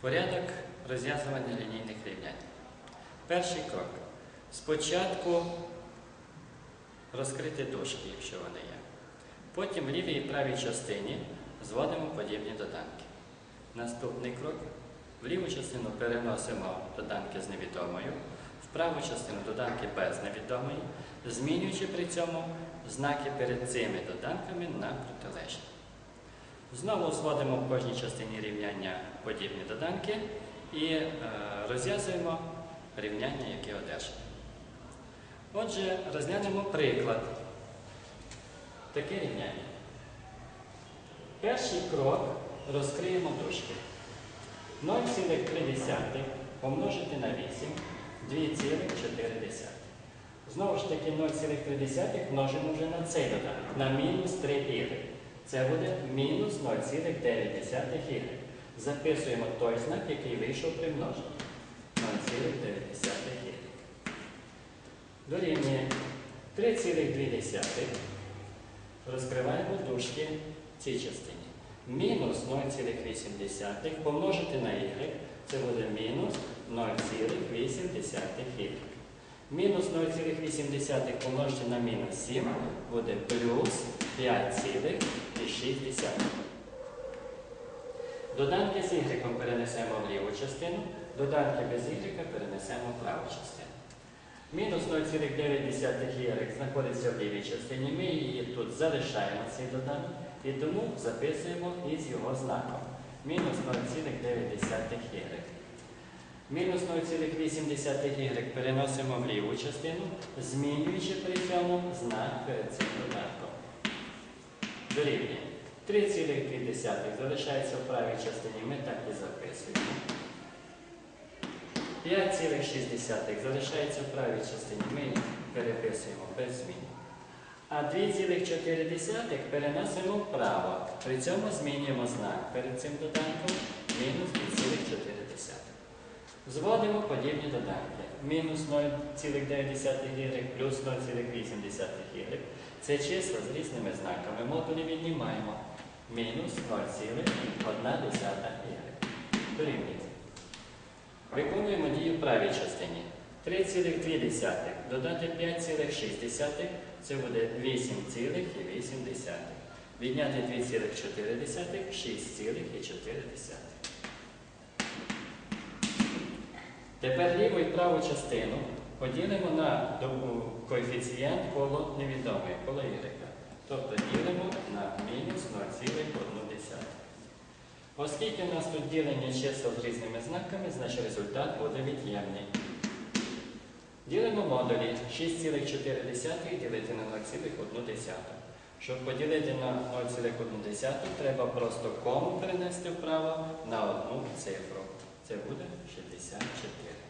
Порядок розв'язування лінійних рівнянь. Перший крок. Спочатку розкрити дужки, якщо вони є. Потім в лівій і правій частині зводимо подібні доданки. Наступний крок. В ліву частину переносимо доданки з невідомою, в праву частину доданки без невідомої, змінюючи при цьому знаки перед цими доданками на протилежні. Знову зводимо в кожній частині рівняння подібні доданки і е, розв'язуємо рівняння, які одержимо. Отже, розглянемо приклад. Таке рівняння. Перший крок розкриємо дужки. 0,3 помножити на 8 2,4. Знову ж таки 0,3 множимо вже на цей доданок, на мінус 3 y. Це буде мінус 0,9 y. Записуємо той знак, який вийшов при множенні. 0,9 y. Дорівнює 3,2. Розкриваємо дужки в цій частині. Мінус 0,8 помножити на y, це буде мінус 0,8 y. Мінус 0,8 помножити на мінус 7 буде плюс 5,6. Доданки з y перенесемо в ліву частину, доданки без y перенесемо в праву частину. Мінус 0,9 y знаходиться в лівій частині. Ми її тут залишаємо цей доданок і тому записуємо із його знаком. Мінус 0,9 y. Мінус 0,8 y переносимо в ліву частину, змінюючи при цьому знак перед цим додатком. Дорівнює. 3,2 залишається в правій частині, ми так і записуємо. 5,6 залишається в правій частині, ми переписуємо без змін. А 2,4 переносимо вправо. При цьому змінюємо знак перед цим доданком мінус 2,4. Зводимо подібні доданки. Мінус 0,9 y плюс 0,8 y. Це числа з різними знаками. Модулі віднімаємо. Мінус 0,1 y. Дорівнює. Виконуємо дію в правій частині. 3,2 додати 5,6 це буде 8,8. Відняти 2,4 6,4. Тепер ліву і праву частину поділимо на коефіцієнт коло невідомої, коло y. Тобто ділимо на мінус 0,1. Оскільки у нас тут ділення чисел з різними знаками, значить результат буде від'ємний. Ділимо модулі 6,4 ділити на 0,1. Щоб поділити на 0,1, треба просто кому перенести вправо на одну цифру. Це буде 64.